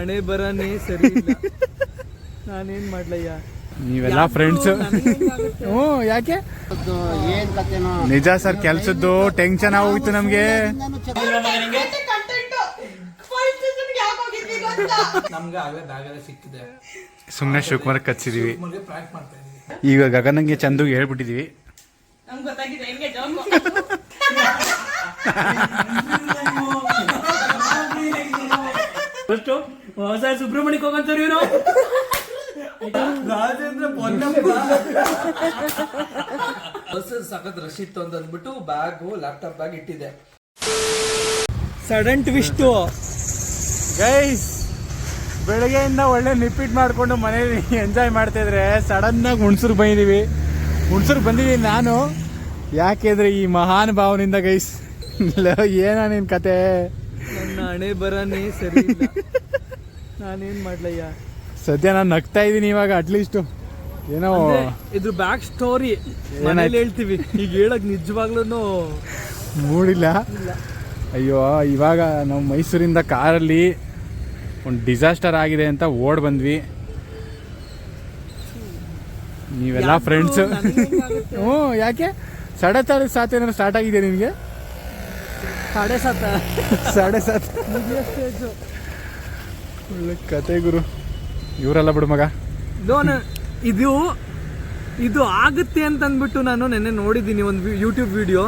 ಹಣೆ ಬರನೇ ಸರಿ ಇಲ್ಲ. ನಾನೇನ್ ಮಾಡ್ಲಯ್ಯ? ನೀವೆಲ್ಲ ಫ್ರೆಂಡ್ಸ್ ಹ್ಞೂ ಯಾಕೆ? ಏನ್ ಕತೆನೋ? ನಿಜ ಸರ್ ಕೆಲ್ಸದ್ದು ಟೆನ್ಷನ್ ಆಗೋಯ್ತು ನಮ್ಗೆ. ನಮ್ಗೆ. ಆಗಲೇ ಬ್ಯಾಗ್ ಸಿಕ್ಕಿದೆ. ಸುಮ್ಮನೆ ಶಿವಕುಮಾರ್ ಕಚ್ಚಿದೀವಿ. ನಮಗೆ ಮಾಡ್ತಾ ಈಗ ಗಗನಂಗೆ ಚಂದು ಹೇಳ್ಬಿಟ್ಟಿದೀವಿ. ನಮ್ಗೆ ಗೊತ್ತಾಗಿದೆ ಹೆಂಗೆ ಜೋಕು ಫಸ್ಟು ಹೊಸ ಸುಬ್ರಹ್ಮಣ್ಯಕ್ಕೆ ಹೋಗಂತವ್ರಿ ಇವರು? ರಾಜೇಂದ್ರ ಪೊನ್ನಪ್ಪ. ಬಸ್ ಸಖತ್ ರಶ್ ಇತ್ತು ಅಂತ ಅಂದ್ಬಿಟ್ಟು ಬ್ಯಾಗು ಲ್ಯಾಪ್ಟಾಪ್ ಬ್ಯಾಗ್ ಇಟ್ಟಿದೆ ಸಡನ್ ಟ್ವಿಸ್ಟು ಗೈಸ್ ಬೆಳಗ್ಗೆಯಿಂದ ಒಳ್ಳೆ ನಿಪ್ಪಿಟ್ ಮಾಡಿಕೊಂಡು ಮನೇಲಿ ಎಂಜಾಯ್ ಮಾಡ್ತಾ ಇದ್ರೆ ಸಡನ್ ಆಗಿ ಹುಣ್ಸೂರ್ಗೆ ಬಂದಿದ್ದೀವಿ ಹುಣ್ಸೂರ್ಗೆ ಬಂದಿದ್ದೀನಿ ನಾನು. ಯಾಕೆಂದ್ರೆ ಈ ಮಹಾನ್ ಭಾವನಿಂದ ಗೈಸ್ ಏನ ನಿನ್ ಕತೆ. ನನ್ನ ಹಣೆ ಬರನೇ ಸರಿ ಇಲ್ಲ. ನಾನೇನ್ ಮಾಡ್ಲಯ್ಯ? ಸದ್ಯ ನಾನು ನಗ್ತಾ ಇದ್ದೀನಿ ಇವಾಗ ಅಟ್ಲೀಸ್ಟ್ ಏನೋ ಇದ್ರ ಬ್ಯಾಕ್ ಸ್ಟೋರಿ ಮನೇಲಿ ಹೇಳ್ತೀವಿ. ಈಗ ಹೇಳಕ್ ನಿಜವಾಗ್ಲೂ ಮೂಡಿಲ್ಲ. ಅಯ್ಯೋ ಇವಾಗ ನಾವು ಮೈಸೂರಿಂದ ಕಾರಲ್ಲಿ ಒಂದು ಡಿಸಾಸ್ಟರ್ ಆಗಿದೆ ಅಂತ ಓಡ್ ಬಂದ್ವಿ. ನೀವೆಲ್ಲ ಫ್ರೆಂಡ್ಸ್ ಹ್ಞೂ ಯಾಕೆ? ಸಡತ್ತಾದ ಸಾತ್ ಏನಾದ್ರು ಸ್ಟಾರ್ಟ್ ಆಗಿದೆ ನಿಮಗೆ ಸಾಡೆ ಸತ್ತ ಸಾಡೆ ಸಾತ್ ಒಳ್ಳೆ ಕತೆ ಗುರು. ಇವರೆಲ್ಲ ಬಿಡು ಮಗ. ಲೋನ್ ಇದು ಇದು ಆಗುತ್ತೆ ಅಂತ ಅಂದ್ಬಿಟ್ಟು ನಾನು ನೆನ್ನೆ ನೋಡಿದ್ದೀನಿ ಒಂದು ಯೂಟ್ಯೂಬ್ ವಿಡಿಯೋ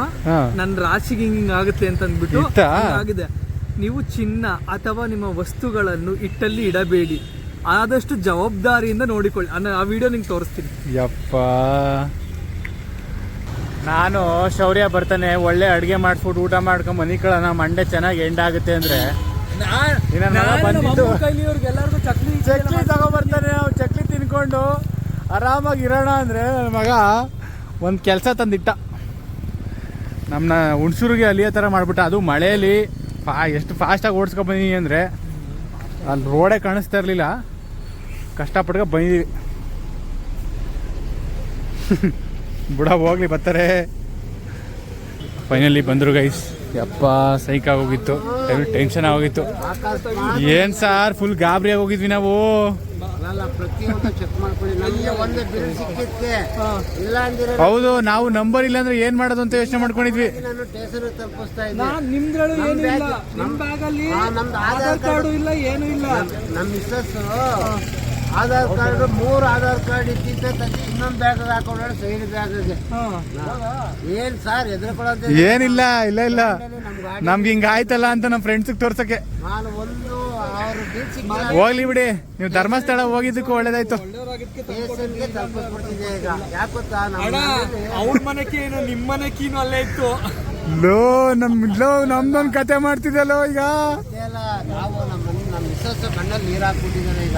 ನನ್ನ ರಾಶಿಗೆ ಹಿಂಗ್ ಆಗುತ್ತೆ ಅಂತ ಅಂದ್ಬಿಟ್ಟು? ಆಗಿದೆ. ನೀವು ಚಿನ್ನ ಅಥವಾ ನಿಮ್ಮ ವಸ್ತುಗಳನ್ನು ಇಟ್ಟಲ್ಲಿ ಇಡಬೇಡಿ. ಆದಷ್ಟು ಜವಾಬ್ದಾರಿಯಿಂದ ನೋಡಿಕೊಳ್ಳಿ. ಆ ವಿಡಿಯೋ ನಿಂಗೆ ತೋರಿಸ್ತೀನಿ. ಯಪ್ಪ. ನಾನು ಶೌರ್ಯ ಬರ್ತಾನೆ ಒಳ್ಳೆ ಅಡುಗೆ ಮಾಡಿಸ್ಬಿಟ್ಟು ಊಟ ಮಾಡ್ಕೊಂಡು ಮನೆ ಕಳನ ಮಂಡೆ ಚೆನ್ನಾಗಿ ಎಂಡ್ ಆಗುತ್ತೆ ಅಂದ್ರೆ ಬಂದಿದ್ದು ಚಕ್ಲಿ ಚಕ್ಲಿ ತಗೊಬರ್ತಾನೆ ನಾವು ಚಕ್ಲಿ ತಿನ್ಕೊಂಡು ಆರಾಮಾಗಿ ಇರೋಣ ಅಂದರೆ ನನ್ನ ಮಗ ಒಂದು ಕೆಲಸ ತಂದಿಟ್ಟ. ನಮ್ಮನ್ನ ಹುಣ್ಸೂರಿಗೆ ಅಲ್ಲಿಯ ಥರ ಮಾಡ್ಬಿಟ್ಟ. ಅದು ಮಳೆಯಲ್ಲಿ ಫಾ ಎಷ್ಟು ಫಾಸ್ಟಾಗಿ ಓಡಿಸ್ಕೊ ಬಂದೀನಿ ಅಂದರೆ ಅಲ್ಲಿ ರೋಡೇ ಕಾಣಿಸ್ತಾ ಇರಲಿಲ್ಲ. ಕಷ್ಟಪಟ್ಕೊ ಬಂದಿದ್ದೀವಿ ಬುಡ ಹೋಗ್ಲಿ ಬರ್ತಾರೆ. ಫೈನಲಿ ಬಂದರು ಗೈಸ್ ಯಪ್ಪ ಸೈಕ್ ಆಗೋಗಿತ್ತು. ಟೆನ್ಷನ್ ಆಗೋಗಿತ್ತು. ಏನ್ ಸಾರ್ ಫುಲ್ ಗಾಬರಿ ಆಗೋಗಿದ್ವಿ ನಾವು. ಹೌದು ನಾವು ನಂಬರ್ ಇಲ್ಲ ಅಂದ್ರೆ ಏನ್ ಮಾಡೋದು ಅಂತ ಯೋಚನೆ ಮಾಡ್ಕೊಂಡಿದ್ವಿ. ಇಲ್ಲ ಬ್ಯಾಗ್- ಬ್ಯಾಗ್ ಆಧಾರ್ ಕಾರ್ಡು ಏನು ನಮ್ಮ ಮೂರು ಆಧಾರ್ ಕಾರ್ಡ್ ಇದ್ದಿದ್ದೆ ತಂದು ಇನ್ನೊಂದು ಬ್ಯಾಗ್ ಹಾಕೊಂಡ್ರೆ ಸೈಡ್ ಬ್ಯಾಗ್ಗೆ ಹಾ. ಏನ್ ಸರ್ ಎದ್ರಕೊಳ್ಳೋದು ಏನಿಲ್ಲ ಇಲ್ಲ ಇಲ್ಲ. ನಮ್ಗೆ ಹಿಂಗ ಆಯ್ತಲ್ಲ ಅಂತ ನಮ್ಮ ಫ್ರೆಂಡ್ಸ್ ತೋರ್ಸಕ್ಕೆ. ನಾನು ಒಂದು ಅವ್ರ ಹೋಗ್ಲಿ ಬಿಡಿ ನೀವು ಧರ್ಮಸ್ಥಳ ಹೋಗಿದ್ದಕ್ಕೂ ಒಳ್ಳೇದಾಯ್ತು. ತಲುಪಿಸ್ಬಿಡ್ತಿದ್ದೆ ಈಗ. ನಮ್ಮ ಅವ್ರ ಮನೆ ಕೀನು ನಿಮ್ ಮನೆ ಕೀನು ಅಲ್ಲೇ ಇತ್ತು. ಲೋ ನಮ್ ಲೋ ನಮ್ದೊಂದ್ ಕತೆ ಮಾಡ್ತಿದ್ದಲ್ಲೋ ಈಗ? ನಾವು ನಮ್ಮ ನಮ್ಮ ಮಿಸ್ಸಸ್ ಕಣ್ಣಲ್ಲಿ ನೀರು ಹಾಕ್ಬಿಟ್ಟಿದ್ದಾರೆ ಈಗ.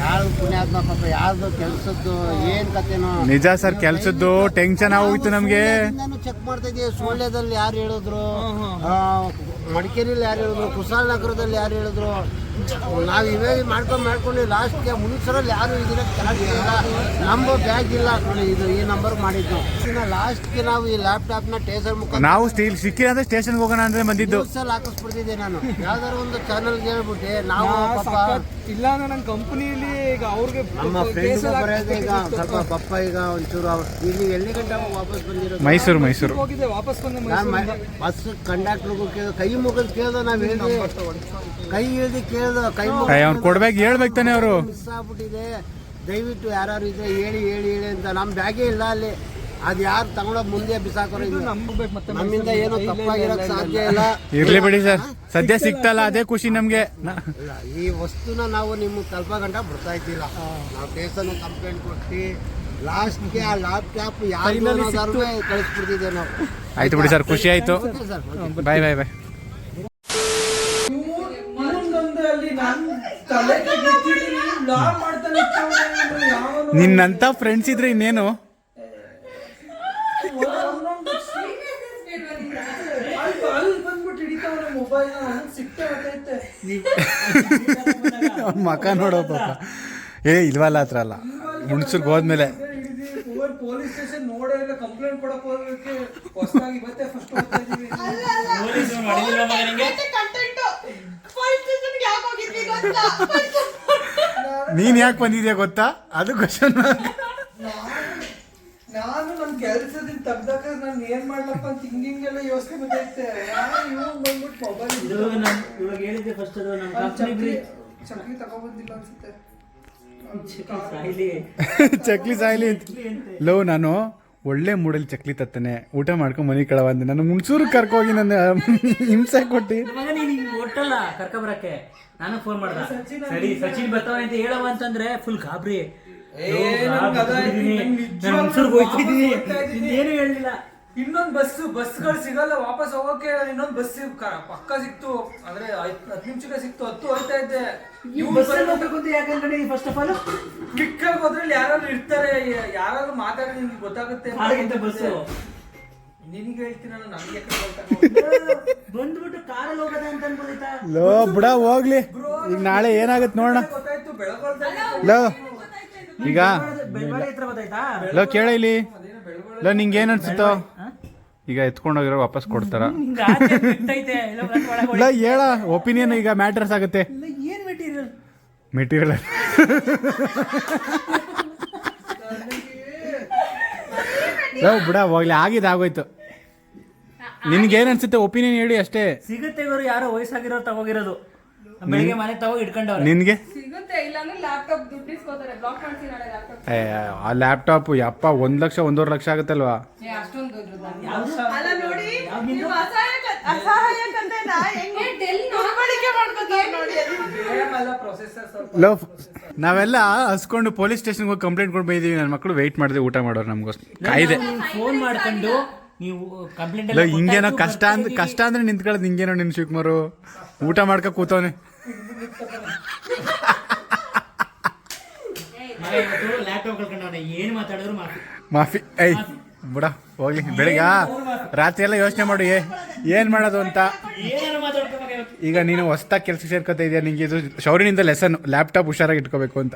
ಯಾರು ಪುಣ್ಯಾತ್ಮ ಪಾಪ ಯಾರ್ದು ಕೆಲ್ಸದ್ದು ಏನ್ ಕತೆನೋ ನಿಜ ಸರ್ ಕೆಲ್ಸದ್ದು ಟೆನ್ಷನ್ ಆಗೋಯ್ತು ನಮ್ಗೆ. ನಾನು ಚೆಕ್ ಮಾಡ್ತಾ ಇದ್ದೀವಿ. ಸೋಳ್ಯದಲ್ಲಿ ಯಾರು ಹೇಳಿದ್ರು? ಮಡಿಕೇರಿಯಲ್ಲಿ ಯಾರು ಹೇಳಿದ್ರು? ಕುಶಾಲನಗರದಲ್ಲಿ ಯಾರು ಹೇಳಿದ್ರು? ನಾವು ಇವೇ ಮಾಡ್ಕೊಂಡು ಮಾಡ್ಕೊಂಡು ಲಾಸ್ಟ್ಗೆ ಮುಂಚರಲ್ಲಿ ಯಾರು ಇದನ್ನ ಕೆಳಗೆ ಇಲ್ಲ ನಮ್ಮ ಬ್ಯಾಗ್ ಇಲ್ಲ ನೋಡಿ ಇದು ಈ ನಂಬರ್ ಮಾಡಿದ್ದು. ಇನ್ನು ಲಾಸ್ಟ್ಗೆ ನಾವು ಈ ಲ್ಯಾಪ್ಟಾಪ್ನ ಟೇಸರ್ ಮುಖ ನಾವು ಸ್ಟೀಲ್ ಸಿಕ್ಕಿಲ್ಲ ಅಂದ್ರೆ ಸ್ಟೇಷನ್ಗೆ ಹೋಗೋಣ ಅಂದ್ರೆ ಬಂದಿದ್ದು. ಸಲ ಹಾಕಿಸ್ಬಿಡ್ತಿದ್ದೆ ನಾನು. ಯಾವ್ದಾದ್ರು ಒಂದು ಚಾನಲ್ಗೆ ಹೇಳ್ಬಿಟ್ಟೆ ನಾವು ಪಾಪ ಇಲ್ಲ ಅಂದ್ರೆ ನನ್ನ ಕಂಪನಿಯಲ್ಲಿ ಈಗ ಅವ್ರಿಗೆ ನಮ್ಮ ಫ್ರೆಂಡ್ ಬರೋದು ಈಗ ಸ್ವಲ್ಪ ಪಪ್ಪ ಈಗ ಒಂಚೂರು ಅವ್ರು ಇಲ್ಲಿ ಎಲ್ಲಿ ಗಂಟೆ ವಾಪಸ್ ಬಂದಿರೋದು? ಮೈಸೂರು ಮೈಸೂರು. ಹೋಗಿದ್ದೆ ವಾಪಸ್ ಬಂದ ಬಸ್ ಕಂಡಕ್ಟರ್ಗೂ ಕೇಳ್ದ ಕೈ ಮುಗಿದ್ ಕೇಳ್ದ ನಾವೇನು ಕೈ ಇಳ್ದಿ ಕೇಳ್ದ ಕೈ ಅವ್ನು ಕೊಡ್ಬೇಕು ಹೇಳ್ಬೇಕು ತಾನೆ ಅವರು. ಮಿಸ್ ಆಗ್ಬಿಟ್ಟಿದೆ. ದಯವಿಟ್ಟು ಯಾರು ಇದ್ರೆ ಹೇಳಿ ಹೇಳಿ ಹೇಳಿ ಅಂತ. ನಮ್ ಬ್ಯಾಗೇ ಇಲ್ಲ ಅಲ್ಲಿ. ಅದ್ ಯಾರು ತಗೊಂಡೋಗ್ ಮುಂದೆ ಬಿಸಾಕೋರು ಇದು ನಮ್ಮಿಂದ ಏನೋ ತಪ್ಪಾಗಿರಕ್ ಸಾಧ್ಯ ಇಲ್ಲ. ಇರ್ಲಿ ಬಿಡಿ ಸರ್. ಸದ್ಯ ಸಿಗ್ತಲ್ಲ ಅದೇ ಖುಷಿ ನಮ್ಗೆ. ನ- ಇಲ್ಲ ಈ ವಸ್ತುನ ನಾವು ನಿಮ್ಗೆ ತಲುಪ ಗಂಟ ಬರ್ತಾ ಇದ್ದಿಲ್ಲ ನಾವು ಕೇಸನ್ನು ಕಂಪ್ಲೇಂಟ್ ಕೊಟ್ಟು ಲಾಸ್ಟ್ಗೆ ಆ ಲ್ಯಾಪ್ಟಾಪ್ ಯಾರು ಕಳಿಸ್ಬಿಡ್ತಿದ್ದೆ ನಾವು. ಆಯ್ತು ಬಿಡಿ ಸರ್ ಖುಷಿ ಆಯ್ತು. Sir okay. ಬಾಯ್ ಬಾಯ್ ಬಾಯ್ ನಿನ್ನಂತ ಫ್ರೆಂಡ್ಸ್ ಇದ್ರೆ ಇನ್ನೇನು? ಅವ್ನ ಮಕ ನೋಡೋ ಪಾಪ. ಏ ಇಲ್ವಲ್ಲ ಹತ್ರ ಅಲ್ಲ. ಹುಣ್ಸೂರ್ಗೆ ಹೋದ್ಮೇಲೆ. ಪೊಲೀಸ್ ಸ್ಟೇಷನ್ ನೋಡೋ ಇಲ್ಲ ಕಂಪ್ಲೇಂಟ್ ಕೊಡಕ್ ಹೋಗೋದಕ್ಕೆ ಹೊಸದಾಗಿ ಫಸ್ಟ್ ಹೋಗ್ತಾ ಇದೀವಿ ಕಂಟೆಂಟ್ ಪೊಲೀಸ್ ಯಾಕೆ ಹೋಗಿದ್ವಿ ಗೊತ್ತಾ ನೀನ್ ಯಾಕೆ ಬಂದಿದ್ಯಾ ಗೊತ್ತಾ? ಅದು ಕ್ವಶನ್ ನಾನು ನನ್ನ ಕೆಲಸದಿಂದ ತೆಗ್ದಾಗ ನಾನು ಏನ್ ಮಾಡ್ಲಪ್ಪ ಅಂತ ಹಿಂಗಿಂಗೆಲ್ಲ ಯೋಚನೆ ಬಂದೈತೆ ಇವಾಗ ಬಂದ್ಬಿಟ್ಟು ಮೊಬೈಲ್ ಇವಾಗ ಹೇಳಿದ್ದೆ ಫಸ್ಟ್ ಅದು ನಮ್ಮ ಚಕ್ಲಿ ಚಕ್ಲಿ ತಗೊಬಂದಿಲ್ಲ ಅನ್ಸುತ್ತೆ. ಸಾಯ್ಲಿ. ಚಕ್ಲಿ ಸಾಯ್ಲಿ ಅಂತ. ಲವ್ ನಾನು ಒಳ್ಳೆ ಮೂಡಲ್ಲಿ ಚಕ್ಲಿ ತತ್ತನೆ. ಊಟ ಮಾಡ್ಕೊಂಡು ಮನೆ ಕಳವಂದೆ ನಾನು ಮುನ್ಸೂರು ಕರ್ಕೋಗಿ ನನ್ನ ಹಿಂಸೆ ಕೊಟ್ಟು. ನೀನ್ ಕರ್ಕ ಬರಕ್ಕೆ ನಾನು ಫೋನ್ ಮಾಡ್ದ ಸರಿ ಸಚಿನ್ ಬರ್ತಾವ ಅಂತ ಹೇಳವ ಅಂತಂದ್ರೆ ಫುಲ್ ಗಾಬ್ರಿ. ಏನು ಹೇಳಿಲ್ಲ ಇನ್ನೊಂದ್ ಬಸ್ ಬಸ್ಗಳು ಸಿಗಲ್ಲ. ವಾಪಸ್ ಹೋಗೋಕೆ ಇನ್ನೊಂದ್ ಬಸ್ ಪಕ್ಕ ಸಿಕ್ತು. ಅಂದ್ರೆ ಹತ್ತು ನಿಮಿಷಕ್ಕೆ ಸಿಕ್ತು. ಹತ್ತು ಹೋಗ್ತಾ ಇದ್ದೆ. ಬಸ್ ಫಸ್ಟ್ ಆಫ್ ಆಲ್ ಕಿಕ್ಕಲ್ಲಿ ಹೋದ್ರಲ್ಲಿ ಯಾರಾದ್ರೂ ಇರ್ತಾರೆ. ಯಾರಾದ್ರೂ ಮಾತಾಡಿ ನಿಮ್ಗೆ ಗೊತ್ತಾಗುತ್ತೆ ಬಸ್ಸು. ನಿನಗೆ ಹೇಳ್ತೀನಿ ನಾನು ನನ್ಗೆ ಯಾಕೆ ಗೊತ್ತಾಗಲ್ಲ? ಬಂದ್ಬಿಟ್ಟು ಕಾರಲ್ಲಿ ಹೋಗೋದ ಅಂತ ಅನ್ಬೋದೈತಾ ಲೋ ಬಿಡ ಹೋಗ್ಲಿ. ಈಗ ನಾಳೆ ಏನಾಗತ್ತೆ ನೋಡೋಣ. ಗೊತ್ತಾಯ್ತು ಲೋ. ಈಗ ಬೆಳಗಾವಿ ಹತ್ರ ಗೊತ್ತಾಯ್ತಾ? ಲೋ ಕೇಳ ಇಲ್ಲಿ. ಲೋ ನಿಂಗೆ ಏನ್ ಅನ್ಸುತ್ತೋ? ಈಗ ಎತ್ಕೊಂಡೋಗಿರೋ ವಾಪಸ್ ಕೊಡ್ತಾರ. ಇಲ್ಲ ಇಲ್ಲ ಹೇಳ ಒಪಿನಿಯನ್ ಈಗ ಮ್ಯಾಟರ್ಸ್ ಆಗುತ್ತೆ. ಏನ್ ಮೆಟೀರಿಯಲ್ ಮೆಟೀರಿಯಲ್ ಲೋ ಬಿಡ ಹೋಗ್ಲಿ. ಆಗಿದೆ ಆಗೋಯ್ತು. ನಿನ್ಗೇನ್ ಅನ್ಸುತ್ತೆ? ಒಪಿನಿಯನ್ ಹೇಳಿ ಅಷ್ಟೇ. ಸಿಗುತ್ತೆ ಇವರು ಯಾರೋ ವಯಸ್ಸಾಗಿರೋ ತಗೋಗಿರೋದು. ಬೆಳಿಗ್ಗೆ ಮನೆ ತಗೋ ಇಟ್ಕೊಂಡವ್ರು. ನಿನ್ಗೆ ಸಿಗುತ್ತೆ ಇಲ್ಲಾಂದ್ರೆ ಲ್ಯಾಪ್ಟಾಪ್ ದುಡ್ಡು ಇಸ್ಕೋತಾರೆ. ಬ್ಲಾಕ್ ಮಾಡ್ತೀನಿ ನಾಳೆ ಲ್ಯಾಪ್ಟಾಪ್ ಏ, ಆ ಲ್ಯಾಪ್ಟಾಪ್ ಯಪ್ಪ ಒಂದ್ ಲಕ್ಷ ಒಂದೂವರೆ ಲಕ್ಷ ಆಗುತ್ತಲ್ವಾ? ಅಷ್ಟೊಂದು ಯಾವ್ದು? ಅಲ್ಲ ನೋಡಿ ನೀವು ಅಸಹಾಯ ಕ- ಅಸಹಾಯ ಕಥೆನ ಹೆಂಗೆ ದುರ್ಬಳಕೆ ಮಾಡ್ಕೋತಾರೆ ನೋಡಿ. ಎಲ್ಲ ಪ್ರೊಸೆಸರ್ ಸ್ವಲ್ಪ ಲೋ ನಾವೆಲ್ಲ ಹಸ್ಕೊಂಡು ಪೊಲೀಸ್ ಸ್ಟೇಷನ್ಗೆ ಹೋಗಿ ಕಂಪ್ಲೇಂಟ್ ಕೊಟ್ಟು ಬೈದೀವಿ ನನ್ನ ಮಕ್ಕಳು ವೆಯ್ಟ್ ಮಾಡಿದೆ ಊಟ ಮಾಡೋರು ನಮಗೋಸ್ಕರ. ಕಾಯ್ದೆ. ಫೋನ್ ಮಾಡ್ಕೊಂಡು ನೀವು ಕಂಪ್ಲೇಂಟ್ ಇಲ್ಲ ಹಿಂಗೇನೋ ಕಷ್ಟ ಅಂದ್ರೆ ಕಷ್ಟ ಅಂದ್ರೆ ನಿಂತ್ಕೊಳ್ಳೋದು ಹಿಂಗೇನೋ ನಿನ್ ಶಿವಕುಮಾರು. ಊಟ ಮಾಡ್ಕ ಕೂತವನೆ. ಲ್ಯಾಪ್ಟಾಪ್ ಕಳ್ಕೊಂಡವ್ನೆ. ಏನ್ ಮಾತಾಡಿದ್ರು ಮಾಫಿ. ಮಾಫಿ. ಐ ಬಿಡ, ಹೋಗ್ಲಿ. ಬೆಳಿಗ್ಗೆ ರಾತ್ರಿ ಎಲ್ಲ ಯೋಚನೆ ಮಾಡು ಏನ್ ಮಾಡೋದು ಅಂತ. ಈಗ ನೀನು ಹೊಸ್ದಾಗಿ ಕೆಲಸ ಸೇರ್ಕೊತಾ ಇದೆಯಾ, ನಿಂಗೆ ಇದು ಶೌರಿನಿಂದ ಲೆಸನ್ ಲ್ಯಾಪ್ಟಾಪ್ ಹುಷಾರಾಗಿ ಇಟ್ಕೋಬೇಕು ಅಂತ.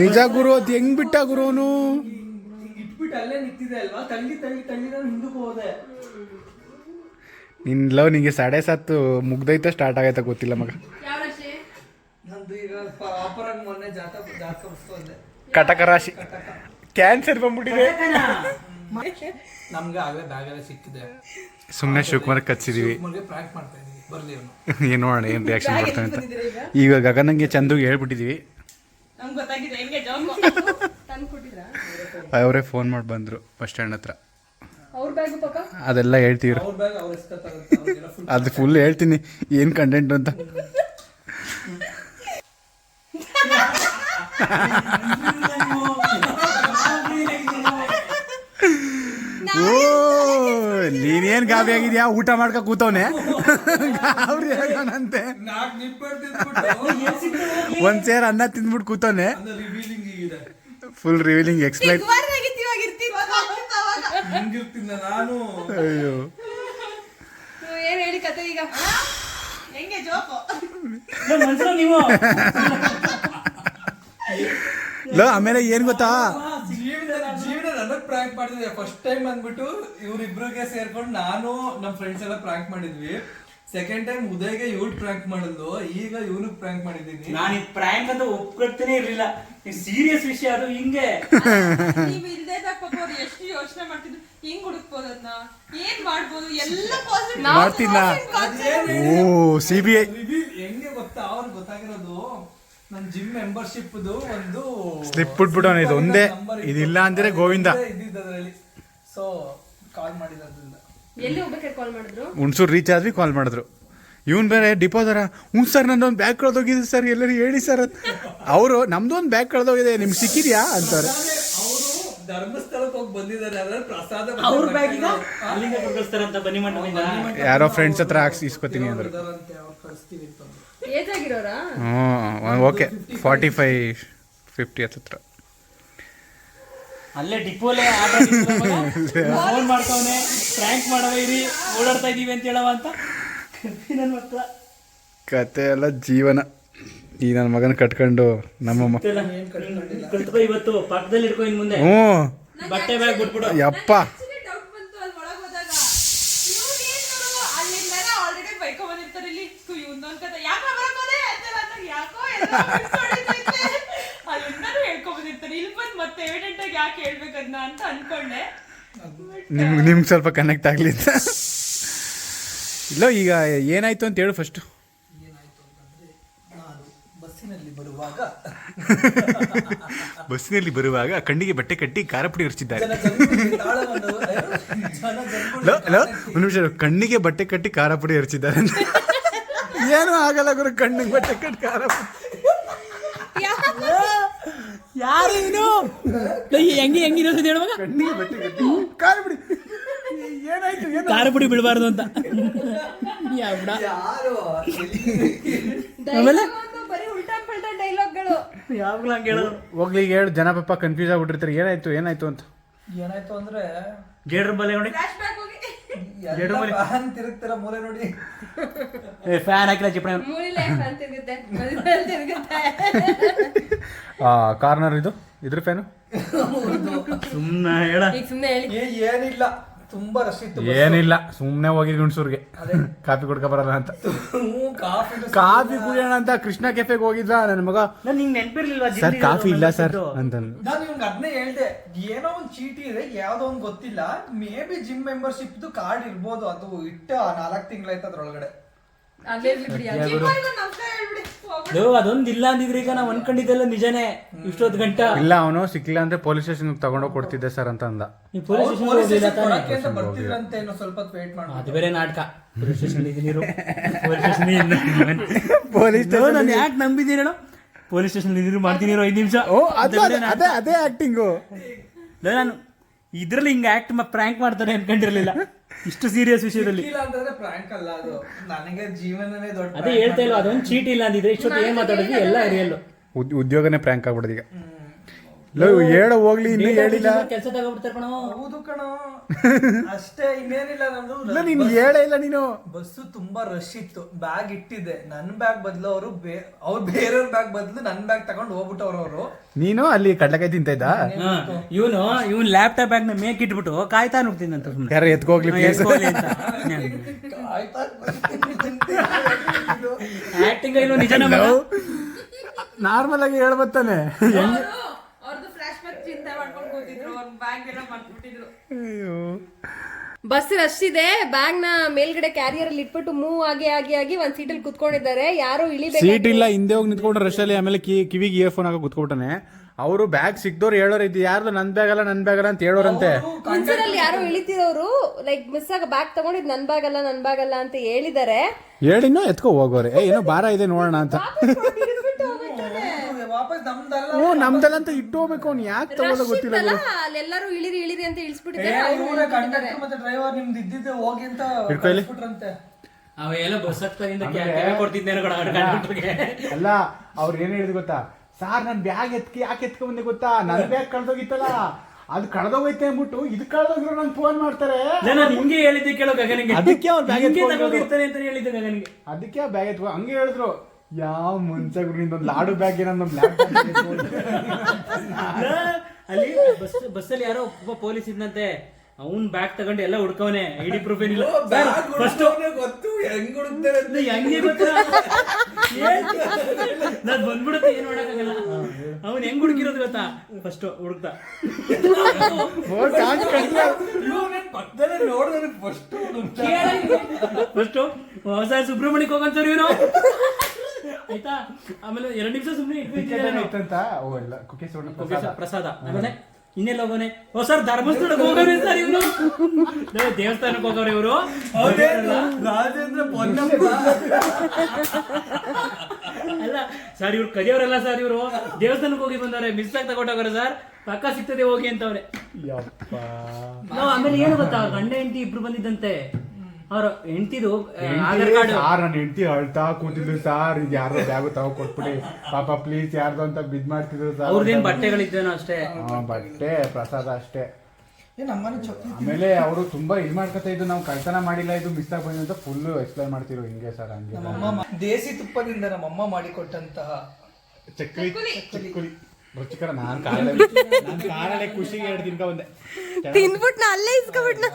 ನಿಜ ಗುರು, ಅದು ಹೆಂಗ್ ಬಿಟ್ಟ ಗುರುನು? ನಿನ್ ಲವ್ ನಿಂಗೆ ಸಾಡೆ ಸತ್ತು ಮುಗ್ದೈತ ಸ್ಟಾರ್ಟ್ ಆಗೈತ ಗೊತ್ತಿಲ್ಲ ಮಗ ಯಾವ ರಾಶಿ? ನಂದು ಈಗ ಪ್ರಾಪರ್ ಆಗಿ ಮೊನ್ನೆ ಜಾತಕ ಕಟಕ ರಾಶಿ. ಕ್ಯಾನ್ಸರ್ ಬಂದ್ಬಿಟ್ಟಿದೆ. ನಮ್ಗೆ ಆಗಲೇ ಬ್ಯಾಗ್ ಎಲ್ಲ ಸಿಕ್ಕಿದೆ ಸುಮ್ಮನೆ ಶಿವಕುಮಾರ್ ಕಚ್ಚಿದೀವಿ. ಏನು ಮಾಡೋಣ ಮಾಡ್ತಾ ಇದೀವಿ. ಬರ್ಲಿ ಅವನು. ಏನ್ ನೋಡೋಣ ಏನ್ ರಿಯಾಕ್ಷನ್ ಕೊಡ್ತಾನೆ ಅಂತ. ಈಗ? ಗಗನಂಗೆ ಚಂದುಗೆ ಹೇಳ್ಬಿಟ್ಟಿದೀವಿ. ನಮ್ಗ್ ಗೊತ್ತಾಗಿದೆ ಹೆಂಗೆ ಜೋಕು ತಂದು ಕೊಟ್ಟಿದ್ರಾ ಅವರೇ ಫೋನ್ ಮಾಡಿ ಬಂದ್ರು ಬಸ್ ಸ್ಟ್ಯಾಂಡ್ ಹತ್ರ. ಅವ್ರ ಬ್ಯಾಗು ಪಕ್ಕ? ಅದೆಲ್ಲ ಹೇಳ್ತೀವಿ ಅವ್ರ ಬ್ಯಾಗ್ ಅವ್ರ ಎಸ್ಕೊತಾಗುತ್ತೆ ಅವ್ರಿಗೆಲ್ಲ ಫುಲ್ ಅದು ಫುಲ್ ಹೇಳ್ತೀನಿ. ಏನ್ ಕಂಟೆಂಟ್ ಅಂತ. ಓ ನೀನೇನ್ ಗಾಬರಿ ಆಗಿದ್ಯಾ? ಊಟ ಮಾಡ್ಕ ಕೂತವನೆ. ಗಾಬರಿ ಆಗೋಣಂತೆ. ಒಂದ್ ಸೇರ್ ಅನ್ನ ತಿಂದ್ಬಿಟ್ಟು ಕೂತವನೆ. ಅದು ರಿವೀಲಿಂಗ್ ಇದೆ ಫುಲ್ ರಿವೀಲಿಂಗ್ ಎಕ್ಸ್ಪ್ಲೈನ್ ಅಯ್ಯೋ. ಏನ್ ಹೇಳಿ ಕತೆ ಈಗ? ಹೆಂಗೆ ಜೋಕು? ಮನ್ಸು ನೀವು ಲೋ ಆಮೇಲೆ ಏನ್ ಗೊತ್ತಾ? ಜೀವನ ಜೀವನ ನನಗ್ ಪ್ರಾಂಕ್ ಮಾಡ್ತಿದ್ದೆ ಫಸ್ಟ್ ಟೈಮ್ ಬಂದ್ಬಿಟ್ಟು ಇವ್ರಿಬ್ರಿಗೆ ಸೇರ್ಕೊಂಡು ನಾನು ನಮ್ಮ ಫ್ರೆಂಡ್ಸ್ ಎಲ್ಲ ಪ್ರಾಂಕ್ ಮಾಡಿದ್ವಿ. ಸೆಕೆಂಡ್ ಟೈಮ್ ಉದಯ್ಗೆ ಇವ್ಳು ಪ್ರಾಂಕ್ ಮಾಡಿದ್ಲು. ಈಗ ಇವನಿಗೆ ಪ್ರಾಂಕ್ ಮಾಡಿದ್ದೀನಿ. ನಾನು ಈ ಪ್ರಾಂಕ್ ಅಂತ ಒಪ್ಕೊಳ್ತಾನೆ ಇರ್ಲಿಲ್ಲ. ಸೀರಿಯಸ್ ವಿಷಯ ಅದು ಹಿಂಗೆ. ನೀವ್ ಇಲ್ದೇ ಪಾಪ ಅವ್ರು ಎಷ್ಟು ಯೋಚನೆ ಮಾಡ್ತಿದ್ರು. ಹಿಂಗ್ ಹುಡುಕ್ಬೋದು ಅದನ್ನ ಏನ್ ಮಾಡ್ಬೋದು? ಎಲ್ಲ ಪಾಸಿಟಿವ್ ಮಾಡ್ತೀನ ಓ ಸಿ ಬಿ ಐ ಹೆಂಗೆ ಗೊತ್ತಾ? ಅವ್ರಿಗೆ ಗೊತ್ತಾಗಿರೋದು ನನ್ ಜಿಮ್ ಮೆಂಬರ್ಶಿಪ್ ಒಂದು ಸ್ಲಿಪ್ ಬಿಟ್ಬಿಡೋಣ ಇದು ಒಂದೇ. ಇದಿಲ್ಲ ಅಂದ್ರೆ ಗೋವಿಂದ. ಸೊ ಕಾಲ್ ಮಾಡಿದ್ರಿಂದ ಎಲ್ಲಿ ಹೋಗ್ಬೇಕಾದ್ರೆ ಕಾಲ್ ಮಾಡಿದ್ರು? ಹುಣಸೂರು ರೀಚ್ ಆದ್ವಿ ಕಾಲ್ ಮಾಡಿದ್ರು. ಇವನ್ ಬೇರೆ ಡಿಪೋದರ ಹ್ಞೂ ಸರ್ ನಂದೊಂದು ಬ್ಯಾಗ್ ಕಳೆದೋಗಿದೆ ಸರ್ ಎಲ್ಲರೂ ಹೇಳಿ ಸರ್ ಅವರು ನಮ್ದೊಂದು ಬ್ಯಾಗ್ ಕಳೆದೋಗಿದೆ ನಿಮ್ಗೆ ಸಿಕ್ಕಿದ್ಯಾ? ಅಂತಾರೆ. ಧರ್ಮಸ್ಥಳಕ್ಕೆ ಹೋಗಿ ಬಂದಿದ್ದಾರೆ ಅದ್ರಲ್ಲಿ ಪ್ರಸಾದ ಅವ್ರ ಬ್ಯಾಗ್ ಈಗ ಅಲ್ಲಿಂದ ಕಳ್ಸ್ತಾರಂತ ಬನ್ನಿ ಮಂಟಪದಿಂದ ಯಾರೋ ಫ್ರೆಂಡ್ಸ್ ಹತ್ರ ಹಾಕ್ಸಿ ಇಸ್ಕೊತೀನಿ ಅಂದ್ರು. ಇದಾರಂತೆ ಅವ್ರು ಕಳಿಸ್ತೀವಿ ಅಂತಂದ್ರು ಏಜ್ ಆಗಿರೋರಾ? ಹ್ಞೂ ಓಕೆ ಫಾರ್ಟಿ ಫೈವ್ ಫಿಫ್ಟಿ ಹತ್ರ. ಅಲ್ಲೇ ಡಿಪೋಲೆ ಫೋನ್ ಮಾಡ್ತಾವನೆ ಫ್ರ್ಯಾಂಕ್ ಮಾಡವ ಇರಿ ಓಡಾಡ್ತಾ ಇದೀವಿ ಅಂತ ಹೇಳವ ಅಂತ. ನನ್ನ ಮಕ್ಕಳ ಕತೆ ಎಲ್ಲ ಜೀವನ. ಈ ನನ್ನ ಮಗನ ಕಟ್ಕೊಂಡು ನಮ್ಮಮ್ಮ ಇವತ್ತು ಹ್ಞೂ. ಬಟ್ಟೆ ಯಪ್ಪ. ನಿಮ್ಗೆ ನಿಮ್ಗೆ ಸ್ವಲ್ಪ ಕನೆಕ್ಟ್ ಆಗಲಿ ಇಲ್ಲೋ ಇಲ್ಲ ಈಗ ಏನಾಯ್ತು ಅಂತ ಹೇಳು ಫಸ್ಟು ಬರುವಾಗ ಬಸ್ಸಿನಲ್ಲಿ ಬರುವಾಗ ಕಣ್ಣಿಗೆ ಬಟ್ಟೆ ಕಟ್ಟಿ ಖಾರಪುಡಿ ಹರಿಸಿದ್ದಾರೆ ಲೋ ಲೋ ಒಂದು ನಿಮಿಷ ಕಣ್ಣಿಗೆ ಬಟ್ಟೆ ಕಟ್ಟಿ ಖಾರ ಪುಡಿ ಹರಿಸಿದ್ದಾರೆ ಅಂತ. ಏನೂ ಆಗಲ್ಲ ಗುರು ಕಣ್ಣಿಗೆ ಬಟ್ಟೆ ಕಟ್ಟಿ ಖಾರ ಪುಡಿ ಯಾರು ಇವನು ಹೆಂಗೆ ಹೆಂಗಿರೋದು ಹೇಳುವಾಗ ಕಣ್ಣಿಗೆ ಬಟ್ಟೆ ಕಟ್ಟಿ ಖಾರ ಪುಡಿ ಏನಾಯ್ತು? ಏನು ಖಾರ ಪುಡಿ ಬಿಡಬಾರ್ದು ಅಂತ. ಯಾ ಬಿಡ. ಯಾರು ಆಮೇಲೆ? ಬರೀ ಡೈಲಾಗ್ಗಳು ಯಾವಾಗಲೂ ಹಂಗೆ ಹೇಳೋದು. ಹೋಗ್ಲಿ ಈಗ ಹೇಳು. ಜನ ಪಾಪ ಕನ್ಫ್ಯೂಸ್ ಆಗ್ಬಿಟ್ಟಿರ್ತಾರೆ. ಏನಾಯ್ತು ಏನಾಯ್ತು ಅಂತ. ಏನಾಯ್ತು ಅಂದ್ರೆ ಗೇಡ್ರ ಬಲೆ ನೋಡಿ. ಫ್ಲಾಶ್ ಬ್ಯಾಕ್ ಹೋಗಿ. ಎಲ್ಲ ಫ್ಯಾನ್ ತಿರುಗ್ತಾರ ಮೂಲೆ ನೋಡಿ. ಫ್ಯಾನ್ ಹಾಕಿಲ್ಲ ಚಿಪ್ಪಣೆ ಮೂಲಿಲೆ ಫ್ಯಾನ್ ತಿರುಗುತ್ತೆ? ತಿರುಗುತ್ತೆ. ಕಾರ್ನರ್ ಇದು? ಇದ್ರ ಫ್ಯಾನು ಸುಮ್ಮನೆ ಹೇಳ. ಈಗ ಸುಮ್ಮನೆ ಹೇಳಿ. ಏ ಏನಿಲ್ಲ. ತುಂಬಾ ರಶ್ ಇತ್ತು ಏನಿಲ್ಲ. ಸುಮ್ಮನೆ ಹೋಗಿ ಹುಣ್ಸೂರ್ಗೆ ಕಾಫಿ ಕುಡ್ಕೊ ಬರಲ್ಲ ಅಂತ. ಕಾಫಿ ಕಾಫಿ ಕುಡಿಯೋಣ ಅಂತ ಕೃಷ್ಣ ಕೆಫೆಗೆ ಹೋಗಿದ್ದ ನನ್ನ ಮಗ ನಾನು ನಿಂಗೆ ನೆನಪಿರ್ಲಿಲ್ವಾ ಸರ್ ಕಾಫಿ ಇಲ್ಲ ಸರ್ ಅಂತ. ನಾನು ಇವ್ನಿಗೆ ಅದನ್ನೇ ಹೇಳ್ದೆ ಏನೋ ಒಂದ್ ಚೀಟಿ ಇದೆ ಯಾವ್ದೋ ಒಂದ್ ಗೊತ್ತಿಲ್ಲ. Maybe gym membership card ಇರ್ಬೋದು ಅದು ಇಟ್ಟ ನಾಲ್ಕು ತಿಂಗಳಾಯ್ತು ಅದ್ರೊಳಗಡೆ. ಅದೊಂದ್ ಇಲ್ಲ ಅಂದಿದ್ರೆ ಈಗ ನಾವು ಅನ್ಕೊಂಡಿದ್ದೆಲ್ಲ ನಿಜನೇ. ಇಷ್ಟೊತ್ತು ಗಂಟೆ. ಇಲ್ಲ ಅವನು ಸಿಕ್ಕಿಲ್ಲ ಅಂದ್ರೆ ಪೊಲೀಸ್ ಸ್ಟೇಷನ್ ತಗೊಂಡೋಗಿ ಕೊಡ್ತಿದ್ದೆ ಸರ್ ಅಂತ ಅಂದ. ನೀವು ಪೊಲೀಸ್ ಸ್ಟೇಷನ್ ಬರ್ತಿದ್ರಂತೆ ಇನ್ನೂ ಸ್ವಲ್ಪ ವೇಟ್ ಮಾಡಿ ಅದು ಬೇರೆ ನಾಟಕ. ಪೊಲೀಸ್ ಸ್ಟೇಷನ್ ಇದೀನಿ ಪೊಲೀಸ್ ಸ್ಟೇಷನ್ ನಾನು ಯಾಕೆ ನಂಬಿದ್ದೀನಿ ಪೊಲೀಸ್ ಸ್ಟೇಷನ್ ಇದೀನಿ ಮಾಡ್ತೀನಿ ಐದು ನಿಮಿಷ. ಓ ಅದೇ ಅದೇ ಅದೇ ಆಕ್ಟಿಂಗು ನಾನು ಇದ್ರಲ್ಲಿ ಹಿಂಗ ಆಕ್ಟ್ ಪ್ರಾಂಕ್ ಮಾಡ್ತಾರೆ ಅನ್ಕೊಂಡಿರ್ಲಿಲ್ಲ. ಇಷ್ಟು ಸೀರಿಯಸ್ ವಿಷಯದಲ್ಲಿ. ಇಲ್ಲ ಅಂತಂದ್ರೆ ಪ್ರಾಂಕ್ ಅಲ್ಲ ಅದು. ನನಗೆ ಜೀವನನೇ ದೊಡ್ಡ ಅದೇ ಹೇಳ್ತಾ ಇಲ್ಲ ಅದೊಂದು ಚೀಟ್ ಇಲ್ಲ ಅಂದಿದ್ರೆ ಇಷ್ಟೊತ್ತು ಏನ್ ಮಾತಾಡಿದ್ವಿ ಎಲ್ಲ ರಿಯಲ್ ಉದ್ಯೋಗನೇ ಪ್ರ್ಯಾಂಕ್ ಆಗ್ಬಿಡ್ದು ಈಗ. ಹೇಳೋ ಹೋಗ್ಲಿ ಇನ್ನು ಹೇಳಿಲ್ಲ. ಕೆಲಸ ತಗೊಬಿಡ್ತಾರೆ ಕಣೋ. ಹೌದು ಕಣೋ. ಅಷ್ಟೇ ಇನ್ನೇನಿಲ್ಲ ನಮ್ದು. ಇಲ್ಲ ನೀನು ಹೇಳೇ ಇಲ್ಲ ನೀನು. ಬಸ್ಸು ತುಂಬಾ ರಶ್ ಇತ್ತು. ಬ್ಯಾಗ್ ಇಟ್ಟಿದ್ದೆ. ನನ್ ಬ್ಯಾಗ್ ಬದಲು ಅವರು ಅವ್ರು ಬೇರೆಯವ್ರ ಬ್ಯಾಗ್ ಬದಲು ನನ್ ಬ್ಯಾಗ್ ತಗೊಂಡು ಹೋಗ್ಬಿಟ್ಟವ್ರು ಅವರು. ನೀನು ಅಲ್ಲಿ ಕಡ್ಲೆಕಾಯಿ ತಿಂತ ಇದ್ದ ಇವನು ಇವನ್ ಲ್ಯಾಪ್ಟಾಪ್ ಬ್ಯಾಗ್ನ ಮೇಕ್ ಇಟ್ಬಿಟ್ಟು ಕಾಯ್ತಾ ನೋಡ್ತೀನಿ ಸುಮ್ಮನೆ ಯಾರು ಎತ್ಕೋಗ್ಲಿ ಪ್ಲೀಸ್ ಅಂತ. ಆಕ್ಟಿಂಗ್ ನಿಜನ ನಾರ್ಮಲ್ ಆಗಿ ಹೇಳ್ಬತ್ತಾನೆ. ಬ್ಯಾಕ್ ಬ್ಯಾಗ್ ಬಸ್ ರಶ್ ಇದೆ. ಬ್ಯಾಗ್ನ ಮೇಲ್ಗಡೆ ಕ್ಯಾರಿಯರ್ ಅಲ್ಲಿ ಇಟ್ಬಿಟ್ಟು ಮೂವ್ ಆಗಿ ಆಗಿ ಆಗಿ ಒಂದ್ ಸೀಟಲ್ಲಿ ಕುತ್ಕೊಂಡಿದ್ದಾರೆ. ಯಾರು ಇಳಿಬೇಕು ಸೀಟ್ ಇಲ್ಲ ಹಿಂದೆ ಹೋಗಿ ನಿಂತ್ಕೊಂಡ್ರೆ ರಶ್ ಅಲ್ಲಿ ಆಮೇಲೆ ಕಿ ಕಿವಿಗೆ ಇಯರ್ ಫೋನ್ ಹಾಕೋ ಕುತ್ಕೊಬಿಟ್ಟಾನೆ. ಅವರು ಬ್ಯಾಗ್ ಸಿಕ್ದವ್ರು ಹೇಳೋರು ಇದು ಯಾರ್ದು ನನ್ ಬ್ಯಾಗ್ ಅಲ್ಲ ನನ್ ಬ್ಯಾಗ್ ಅಲ್ಲ ಅಂತ ಹೇಳೋರಂತೆ. ಅಲ್ಲಿ ಯಾರು ಇಳಿತಿರೋರು ಲೈಕ್ ಮಿಸ್ ಆಗ ಬ್ಯಾಗ್ ತಗೊಂಡಿದ್ ನನ್ ಬ್ಯಾಗ್ ಅಲ್ಲ ನನ್ ಬ್ಯಾಗ್ ಅಲ್ಲ ಅಂತ ಹೇಳಿದ್ದಾರೆ. ಹೇಳಿನೋ ಎತ್ಕೋ ಹೋಗೋರೆ. ಏನೋ ಭಾರ ಇದೆ ನೋಡೋಣ ಅಂತ. ವಾಪಸ್ ನಮ್ದಲ್ಲ. ಹ್ಞೂ ನಮ್ದಲ್ಲ ಅಂತ ಇಟ್ಟು ಹೋಗ್ಬೇಕು ಅವ್ನು ಯಾಕೆ ತಗೊಳ್ಳೋ ಗೊತ್ತಿಲ್ಲ ಅಲ್ಲ ಅಲ್ಲೆಲ್ಲರೂ ಇಳಿರಿ ಇಳಿರಿ ಅಂತ ಇಳಿಸ್ಬಿಟ್ಟಿದ್ದಾರೆ. ಇವ್ರ ಕಂಡಕ್ಟರ್ ಮತ್ತೆ ಡ್ರೈವರ್ ನಿಮ್ದು ಇದ್ದಿದ್ದೆ ಹೋಗಿ ಅಂತ ಹಿಡ್ಕೊಳ್ಳಿ. ಕಳ್ಸ್ಬಿಟ್ರಂತೆ. ಅವೆಲ್ಲ ಬಸ್ ಹತ್ತದಿಂದ ಕೆಳಗೆ ಕೊಡ್ತಿದ್ದೇನೆ ಕಂಡಕ್ಟರ್ಗೆ. ಅಲ್ಲ ಅವ್ರು ಏನ್ ಹೇಳಿದ್ರು ಗೊತ್ತಾ? ಸಾರ್ ನನ್ ಬ್ಯಾಗ್ ಎತ್ಕಿ ಯಾಕೆ ಎತ್ಕೊಂಡ್ ಬಂದೆ ಗೊತ್ತಾ? ನನ್ ಬ್ಯಾಗ್ ಕಳ್ದೋಗಿತ್ತಲ್ಲ. ಅದು ಕಳ್ದೋಗೈತೆ ಅಂದ್ಬಿಟ್ಟು ಇದು ಕಳ್ದೋಗಿರೋ ನನ್ ಫೋನ್ ಮಾಡ್ತಾರೆ. ನಾನು ನಿಮ್ಗೆ ಹೇಳಿದ್ದೆ ಕೇಳೋ ಗಗನಿಗೆ. ಅದಕ್ಕೆ ಅವ್ನ್ ಬ್ಯಾಗ್ ಹಿಂಗೆ ಎತ್ಕೊಂಡು ತಗೊಂಡಿರ್ತಾನೆ ಅಂತ ಹೇಳಿದ್ದೆ ಗಗನಿಗೆ. ಅದಕ್ಕೆ ಬ್ಯಾಗ್ ಎತ್ಕೊ ಹಂಗೆ ಹೇಳಿದ್ರು. ಯಾವ ಮುಂಚೆಗಳು ನಿಂದೊಂದು ಲಾಡು ಬ್ಯಾಗ್ ಏನೊಂದು ಬ್ಲಾಕ್ ಅಲ್ಲಿ ಬಸ್ ಬಸ್ಸಲ್ಲಿ ಯಾರೋ ಒಬ್ಬ ಪೊಲೀಸ್ ಇದ್ನಂತೆ. ಅವ್ನ್ ಬ್ಯಾಗ್ ತಗೊಂಡು ಎಲ್ಲ ಹುಡ್ಕವನೆ. ಐಡಿ ಪ್ರೂಫ್ ಏನಿಲ್ಲ. ಫಸ್ಟ್ ಗೊತ್ತು. ಹೆಂಗ್ ಹುಡುಕ್ತಾರೆ ಅಂತ. ಹೆಂಗೆ ಗೊತ್ತಾ? ನಾನ್ ಬಂದ್ಬಿಡುತ್ತೆ ಏನ್ ಮಾಡಕ್ಕಾಗಲ್ಲ. ಅವ್ನ್ ಹೆಂಗ್ ಹುಡುಕಿರೋದು ಗೊತ್ತಾ? ಫಸ್ಟ್ ಹುಡುಕ್ತ. ಪಕ್ಕದಲ್ಲೇ ನೋಡಿದ್ರೆ ಫಸ್ಟ್ ಫಸ್ಟ್ ಹೊಸ ಸುಬ್ರಹ್ಮಣ್ಯಕ್ಕೆ ಹೋಗಂತಾರ ಇವನು. ಆಯ್ತಾ? ಆಮೇಲೆ ಎರಡು ನಿಮಿಷ ಸುಮ್ಮನೆ ಇತ್ತಂತ? ಓ ಇಲ್ಲ. ಕುಕ್ಕೆ ಪ್ರಸಾದ. ಆಮೇಲೆ ಇನ್ನೆಲ್ಲ ಹೋಗೋನೆ ಓ ಸರ್ ಧರ್ಮಸ್ಥಳಕ್ಕೆ ಹೋಗೋರಿ ಸರ್ ಇವನು ದೇವಸ್ಥಾನಕ್ಕೆ ಹೋಗೋರು ಇವರು. ರಾಜೇಂದ್ರ ಅಲ್ಲ ಸರ್ ಇವ್ರು ಕದಿಯವರಲ್ಲ ಸರ್ ಇವರು. ದೇವಸ್ಥಾನಕ್ಕೆ ಹೋಗಿ ಬಂದವ್ರೆ. ಮಿಸ್ ಆಗಿ ತಗೊಂಡೋಗ್ರೆ ಸರ್. ಪಕ್ಕ ಸಿಗ್ತದೆ ಹೋಗಿ ಅಂತವ್ರೆ. ಯಪ್ಪ. ನಾವು ಆಮೇಲೆ ಏನು ಗೊತ್ತಾ? ಗಂಡ ಹೆಂಡತಿ ಇಬ್ರು ಬಂದಿದ್ದಂತೆ. ಅವ್ರ ಹೆಂಡತಿದು ಆಧಾರ್ ಕಾರ್ಡ್. ಸಾರ್ ನನ್ನ ಹೆಂಡತಿ ಅಳ್ತಾ ಕೂತಿದ್ರು ಸಾರ್ ಇದು ಯಾರ್ದೋ ಬ್ಯಾಗು ತಗೋ ಕೊಟ್ಬಿಡಿ ಪಾಪ ಪ್ಲೀಸ್ ಯಾರ್ದೋ ಅಂತ ಬಿದ್ ಮಾಡ್ತಿದ್ರು ಸರ್ ಅವ್ರದ್ದೇನ್ ಬಟ್ಟೆಗಳಿದ್ದೇನೋ ಅಷ್ಟೇ. ಹಾ, ಬಟ್ಟೆ ಪ್ರಸಾದ ಅಷ್ಟೇ. ಏ ನಮ್ಮನೆ ಚೊಕ್ಕ ಆಮೇಲೆ ಅವರು ತುಂಬಾ ಇದು ಮಾಡ್ಕೊತಾ ಇದ್ದು ನಾವು ಕಳ್ತನ ಮಾಡಿಲ್ಲ ಇದು ಮಿಸ್ ಆಗಿ ಅಂತ ಫುಲ್ ಎಕ್ಸ್ಪ್ಲೈನ್ ಮಾಡ್ತಿರು ಹಿಂಗೆ ಸರ್ ಹಂಗೆ ನಮ್ಮಮ್ಮ ಮಾ- ದೇಸಿ ತುಪ್ಪದಿಂದ ನಮ್ಮಮ್ಮ ಮಾಡಿಕೊಟ್ಟಂತಹ ಚಕ್ಲಿ ಚಕ್ಕುಲಿ ರುಚಿಕರ ನಾನು ಕಾರಳೆ ನಾನು ಕಾರಳೆ ಖುಷಿಗೆ ಎರಡು ತಿನ್ಕೊ ಬಂದೆ. ತಿನ್ಬಿಟ್ ನಾ ಅಲ್ಲೇ ಇಸ್ಕೊಬಿಟ್ನ.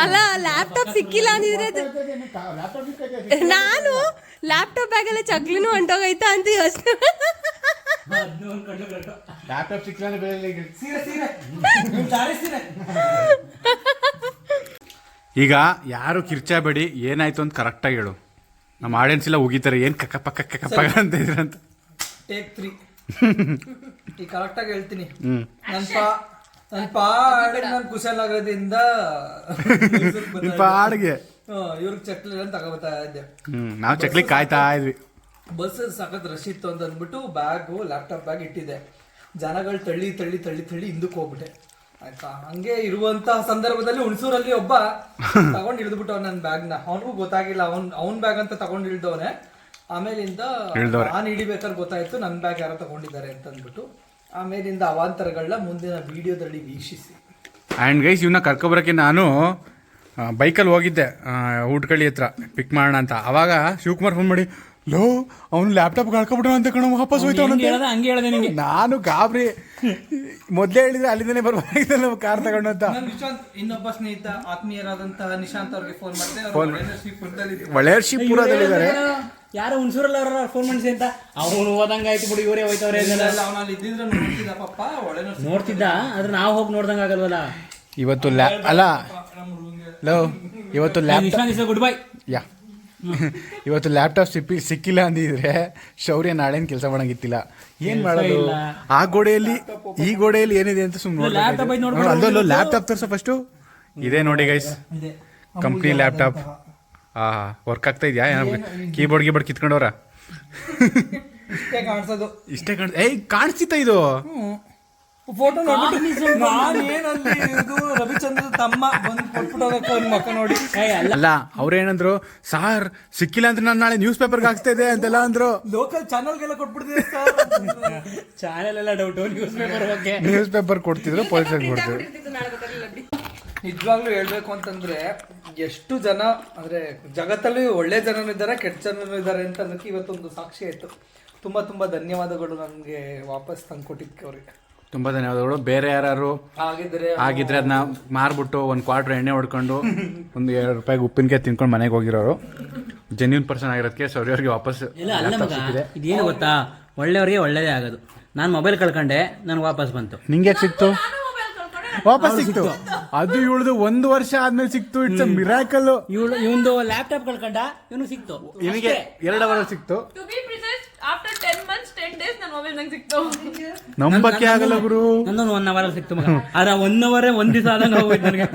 ಅಲ್ಲ ಲ್ಯಾಪ್ಟಾಪ್ ಸಿಕ್ಕಿಲ್ಲ ಅಂದಿದ್ರೆ ಅದು- ನಾನು ಲ್ಯಾಪ್ಟಾಪ್ ಬ್ಯಾಗಲ್ಲೇ ಚಕ್ಲಿನೂ ಹೊಂಟೋಗೈತಾ ಅಂತ ಯೋಚನೆ ಲ್ಯಾಪ್ಟಾಪ್ ಸಿಕ್ಕಿಲ್ಲ ಅಂದ್ರೆ ಈಗ ಯಾರು ಕಿರ್ಚಾಬೇಡಿ ಏನಾಯ್ತು ಅಂತ ಕರೆಕ್ಟಾಗಿ ಹೇಳು. ನಮ್ಮ ಆಡಿಯನ್ಸ್ ಎಲ್ಲ ಉಗಿತಾರೆ ಏನು ಕಕ್ಕ ಪಕ್ಕ ಕಕ್ಕ ಪಕ್ಕ ಅಂತ ಇದ್ರಂತ ಟೇಕ್ ತ್ರೀ ಈಗ ಕರೆಕ್ಟ್ ಆಗಿ ಹೇಳ್ತೀನಿ. ಹ್ಮ್. ನನ್ ಪಾ ನನ್ ಪಾ ನನ್ ಕುಶಾಲನಗರದಿಂದ ನಿಮ್ಮ ಪಾಡಿಗೆ. ಇವ್ರಿಗೆ ಚಕ್ಲಿ ಅಂತ ತಗೋಬತ್ತಾ ಇದ್ದೆ. ಹ್ಮ್ ನಾವು ಚಕ್ಲಿ ಕಾಯ್ತಾ ಇದ್ವಿ. ಬಸ್ ಸಖತ್ ರಶ್ ಇತ್ತು ಅಂತ ಅಂದ್ಬಿಟ್ಟು ಬ್ಯಾಗು ಲ್ಯಾಪ್ಟಾಪ್ ಬ್ಯಾಗ್ ಇಟ್ಟಿದ್ದೆ. ಜನಗಳು ತಳ್ಳಿ ತಳ್ಳಿ ತಳ್ಳಿ ತಳ್ಳಿ ಹಿಂದಕ್ಕೆ ಹೋಗ್ಬಿಟ್ಟೆ. ಆಯ್ತಾ? ಹಂಗೆ ಇರುವಂತ ಸಂದರ್ಭದಲ್ಲಿ ಹುಣಸೂರಲ್ಲಿ ಒಬ್ಬ ತಗೊಂಡ್ ಇಳಿದ್ಬಿಟ್ಟು ನನ್ನ ಬ್ಯಾಗ್ನ ಅವನಿಗೂ ಗೊತ್ತಾಗಿಲ್ಲ ಅವ್ನ್ ಅವ್ನ್ ಬ್ಯಾಗ್ ಅಂತ ತಗೊಂಡ್ ಇಳ್ದವನೆ ಆಮೇಲಿಂದ. ನಾನು ಹಿಡಿಬೇಕಾದ್ರೆ ಗೊತ್ತಾಯ್ತು ನನ್ನ ಬ್ಯಾಗ್ ಯಾರೋ ತಗೊಂಡಿದ್ದಾರೆ ಅಂತ ಅಂದ್ಬಿಟ್ಟು ಆಮೇಲಿಂದ ಅವಾಂತರಗಳನ್ನ ಮುಂದಿನ ವಿಡಿಯೋದಲ್ಲಿ ವೀಕ್ಷಿಸಿ. ಆ್ಯಂಡ್ ಗೈಸ್ ಇವನ್ನ ಕರ್ಕೊಬರೋಕ್ಕೆ ನಾನು ಬೈಕಲ್ಲಿ ಹೋಗಿದ್ದೆ. ಆ, ಊಟ್ಕಳ್ಳಿ ಹತ್ರ ಪಿಕ್ ಮಾಡೋಣ ಅಂತ. ಅವಾಗ ಶಿವಕುಮಾರ್ ಫೋನ್ ಮಾಡಿ ಲೋ ಅವ್ನು ಲ್ಯಾಪ್ಟಾಪ್ ಕಳ್ಕೊಬಿಟ್ಟ ಅಂತ ಕಣ ವಾಪಸ್ ಹೋಯ್ತು ಹೇಳ್ದ ಹಂಗೆ ಹೇಳ್ದೆ ನಿಂಗೆ ನಾನು ಗಾಬ್ರಿ. ಮೊದಲೇ ಹೇಳಿದ್ರೆ ಅಲ್ಲಿಂದನೇ ಬರ್ಬೇಕಾಗಿತ್ತು ನಾವು ಕಾರ್ ತಗೊಂಡು ಅಂತ. ನಾನು ನಿಶಾಂತ್ ಇನ್ನೊಬ್ಬ ಸ್ನೇಹಿತ ಆತ್ಮೀಯರಾದಂತಹ ನಿಶಾಂತ್ ಅವ್ರಿಗೆ ಫೋನ್ ಮಾಡಿದೆ ಫೋನ್ ಮಾಡಿದೆ ಒಳ್ಳೆ ಯಾರು ಯಾರೋ? ಹುಣಸೂರಲ್ಲಿ ಅವ್ರ ಫೋನ್ ಮಾಡಿಸಿ ಅಂತ? ಅವನು ಹೋದಂಗ ಆಯ್ತು ಬಿಡು ಇವರೇ ಹೋಯ್ತವ್ರೆ ಇದೆಲ್ಲ ಅವನಲ್ಲಿ ಇದ್ದಿದ್ರೆ ನೋಡ್ತಿದ್ದ ಪಪ್ಪ ಒಳ್ಳೆ ನೋಡ್ತಿದ್ದ? ಆದ್ರೆ ನಾವು ಹೋಗಿ ನೋಡ್ದಂಗ ಆಗಲ್ವಲ್ಲ? ಇವತ್ತು ಲ್ಯಾ ಅಲ್ಲ ಲೋ ಇವತ್ತು ಲ್ಯಾಪ್ ಗುಡ್ ಬೈ ಯಾ. ಇವತ್ತು ಲ್ಯಾಪ್ಟಾಪ್ ಸಿಪ್ಪಿ ಸಿಕ್ಕಿಲ್ಲ ಅಂದಿದ್ರೆ ಶೌರ್ಯ ನಾಳೇನು ಕೆಲಸ ಮಾಡಂಗಿತ್ತಿಲ್ಲ. ಏನ್ ಮಾಡೋದು? ಆ ಗೋಡೆಯಲ್ಲಿ ಈ ಗೋಡೆಯಲ್ಲಿ ಏನಿದೆ ಅಂತ ಸುಮ್ಮನೆ ಅಲ್ಲೋ ಲ್ಯಾಪ್ಟಾಪ್ ತೋರ್ಸ ಫಸ್ಟು ಇದೇ ನೋಡಿ ಗೈಸ್ ಕಂಪ್ನಿ ಲ್ಯಾಪ್ಟಾಪ್ ಆ ವರ್ಕ್ ಆಗ್ತಾ ಇದೆಯಾ? ಕೀಬೋರ್ಡ್ ಗೀಬೋರ್ಡ್ ಕಿತ್ಕೊಂಡವ್ರ? ಇಷ್ಟೇ ಕಾಣಿಸೋದು. ಏಯ್ ಕಾಣಿಸ್ತಿತ್ತ ಇದು. ಫೋಟೋ ನೋಡ್ಬಿಟ್ಟು ನಾನು ಏನಲ್ಲಿ ಇದು ರವಿಚಂದ್ರ ತಮ್ಮ ಬಂದು ಕೊಟ್ಬಿಟ್ಟು ಮಕ್ಕ ನೋಡಿ. ಅಲ್ಲ. ಅಲ್ಲ ಅವ್ರೇನಂದ್ರು ಸಾರ್ ಸಿಕ್ಕಿಲ್ಲ ಅಂದ್ರೆ ನಾನು ನಾಳೆ ನ್ಯೂಸ್ ಪೇಪರ್ಗೆ ಹಾಕ್ತಾ ಇದೆ ಅಂತೆಲ್ಲ ಅಂದ್ರು. ಲೋಕಲ್ ಚಾನಲ್ಗೆಲ್ಲ ಕೊಟ್ಬಿಡ್ತೀವಿ ಸರ್ ಚಾನೆಲ್ ಎಲ್ಲ ಡೌಟ್ ನ್ಯೂಸ್ ಪೇಪರ್ ಬಗ್ಗೆ. ನ್ಯೂಸ್ ಪೇಪರ್ ಕೊಡ್ತಿದ್ರು ಪೊಲೀಸ್ ಕೊಡ್ತಿದ್ರು. ನಿಜವಾಗ್ಲೂ ಹೇಳ್ಬೇಕು ಅಂತಂದ್ರೆ ಎಷ್ಟು ಜನ ಅಂದ್ರೆ ಜಗತ್ತಲ್ಲಿ ಒಳ್ಳೆ ಜನರು ಇದ್ದಾರೆ ಕೆಟ್ಟ ಜನರು ಇದ್ದಾರೆ ಅಂತ ಅನ್ನೋಕೆ ಇವತ್ತೊಂದು ಸಾಕ್ಷಿ ಆಯ್ತು. ತುಂಬಾ ತುಂಬಾ ಧನ್ಯವಾದಗಳು ನನಗೆ ವಾಪಸ್ ತಂದು ಕೊಟ್ಟಿದ್ದಕ್ಕೆ ಅವ್ರಿಗೆ. ತುಂಬಾ ಧನ್ಯವಾದಗಳು. ಬೇರೆ ಯಾರು ಆಗಿದ್ರೆ ಅದನ್ನ ಮಾರ್ಬಿಟ್ಟು ಒಂದು ಕ್ವಾರ್ಟರ್ ಎಣ್ಣೆ ಹೊಡ್ಕೊಂಡು ಒಂದು ಎರಡು ರೂಪಾಯಿಗೆ ಉಪ್ಪಿನಕಾಯಿ ತಿನ್ಕೊಂಡು ಮನೆಗೆ ಹೋಗಿರೋರು. ಜೆನ್ಯೂನ್ ಪರ್ಸನ್ ಆಗಿರೋದಕ್ಕೆ ವಾಪಸ್ ಇಲ್ಲ ಅಲ್ಲ laptop ಇದೇನು ಗೊತ್ತಾ? ಒಳ್ಳೆಯವರಿಗೆ ಒಳ್ಳೇದೇ ಆಗೋದು. ನಾನು ಮೊಬೈಲ್ ಕಳ್ಕೊಂಡೆ ನನಗೆ ವಾಪಸ್ ಬಂತು. ನಿಂಗೆ ಸಿಕ್ತು? ನಾನು ಮೊಬೈಲ್ ಕಳ್ಕೊಂಡೆ ವಾಪಸ್ ಸಿಕ್ತು. ಅದು ಇವಳದು ಒಂದು ವರ್ಷ ಆದ್ಮೇಲೆ ಸಿಕ್ತು. ಇಟ್ಸ್ ಮಿರಾಕಲ್ ಇವಳು ಇವಂದು ಲ್ಯಾಪ್ಟಾಪ್ ಕಳ್ಕೊಂಡ ಇವನು ಸಿಕ್ತು. ಇವನಿಗೆ ಎರಡು ಅವರ್ ಸಿಕ್ತು. To be precise after ten months ten days ನನ್ನ ಮೊಬೈಲ್ ನಂಗೆ ಸಿಕ್ತು. ನಂಬಕ್ಕೆ ಆಗಲ್ಲ ಗುರು. ನಂದೊಂದು ಒನ್ ಅವರ್ ಸಿಕ್ತು ಮಗ. ಆದ್ರೆ ಒನ್ ಅವರೇ ಒಂದ್ ದಿವಸ ಆದಂಗೆ ಹೋಗ್ಬೇಕು ನನಗೆ